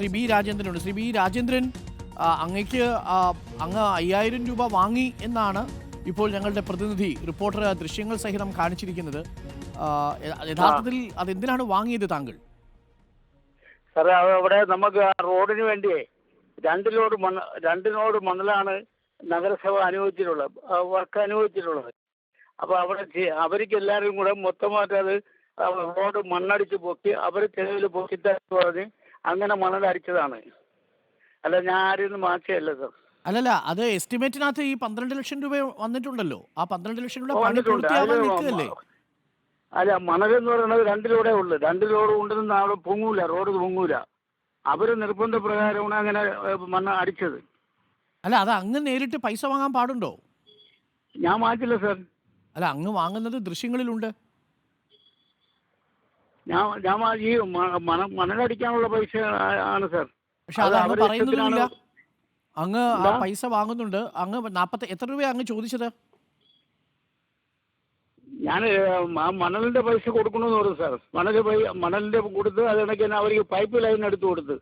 Shri B രാജേന്ദ്രനുണ്ട്. Shri B Rajendran അങ്ങയ്ക്ക് അങ്ങ് അയ്യായിരം രൂപ വാങ്ങി എന്നാണ് ഇപ്പോൾ ഞങ്ങളുടെ പ്രതിനിധി റിപ്പോർട്ടർ ദൃശ്യങ്ങൾ സഹിതം കാണിച്ചിരിക്കുന്നത്. യഥാർത്ഥത്തിൽ അതെന്തിനാണ് വാങ്ങിയത് താങ്കൾ? സാറേ അവിടെ നമുക്ക് റോഡിന് വേണ്ടിയേ രണ്ട് ലോഡ് മണ്ണ് രണ്ട് ലോഡ് മണലാണ് നഗരസഭ അനുവദിച്ചിട്ടുള്ളത് വർക്ക് അനുവദിച്ചിട്ടുള്ളത്. അപ്പോൾ അവിടെ അവർക്ക് എല്ലാവരും കൂടെ മൊത്തമായിട്ട് അത് റോഡ് മണ്ണടിച്ച് പൊക്കി അവർ ചെലവിൽ പൊക്കിത്തരാന്ന് പറഞ്ഞ് അങ്ങനെ മണൽ അടിച്ചതാണ് അല്ല ഞാൻ ആരും മാറ്റിയല്ല സർ അല്ലല്ല അത് എസ്റ്റിമേറ്റിനകത്ത് ഈ പന്ത്രണ്ട് ലക്ഷം രൂപ വന്നിട്ടുണ്ടല്ലോ. ആ പന്ത്രണ്ട് ലക്ഷം രൂപ പണി വന്നിട്ടുണ്ട്. പൂർത്തിയാവാൻ അതിൽ നിൽക്കുകയല്ലേ? അല്ല മണൽ എന്ന് പറയുന്നത് രണ്ട് ലോഡേ ഉള്ളു. രണ്ട് ലോഡ് കൊണ്ടുവന്ന് അവിടെ പൊങ്ങൂല റോഡ് പൊങ്ങൂല. അവർ നിർബന്ധപ്രകാരമാണ് അങ്ങനെ ഏ, മണ്ണ് അടിച്ചത്. അല്ല അത് അങ്ങ് നേരിട്ട് പൈസ വാങ്ങാൻ പാടുണ്ടോ? ഞാൻ മാറ്റില്ല സർ അല്ല അങ്ങ് വാങ്ങുന്നത് ദൃശ്യങ്ങളിലുണ്ട്. ഞാൻ ഞാൻ ഈ മണ- മണലടിക്കാനുള്ള പൈസ ആണ് സാർ. പക്ഷെ അത് അത് അങ്ങ് അവരുടെ അങ്ങ് ആ പൈസ വാങ്ങുന്നുണ്ട്. അങ്ങ് നാപ്പത്തി എത്ര രൂപ അങ്ങ് ചോദിച്ചത്? ഞാൻ മണലിന്റെ പൈസ കൊടുക്കണമെന്ന് പറഞ്ഞു സാർ. മണൽ പൈ മണലിന്റെ കൊടുത്ത് അത് കണക്ക് തന്നെ അവർക്ക് പൈപ്പ് ലൈൻ എടുത്ത് കൊടുത്ത്.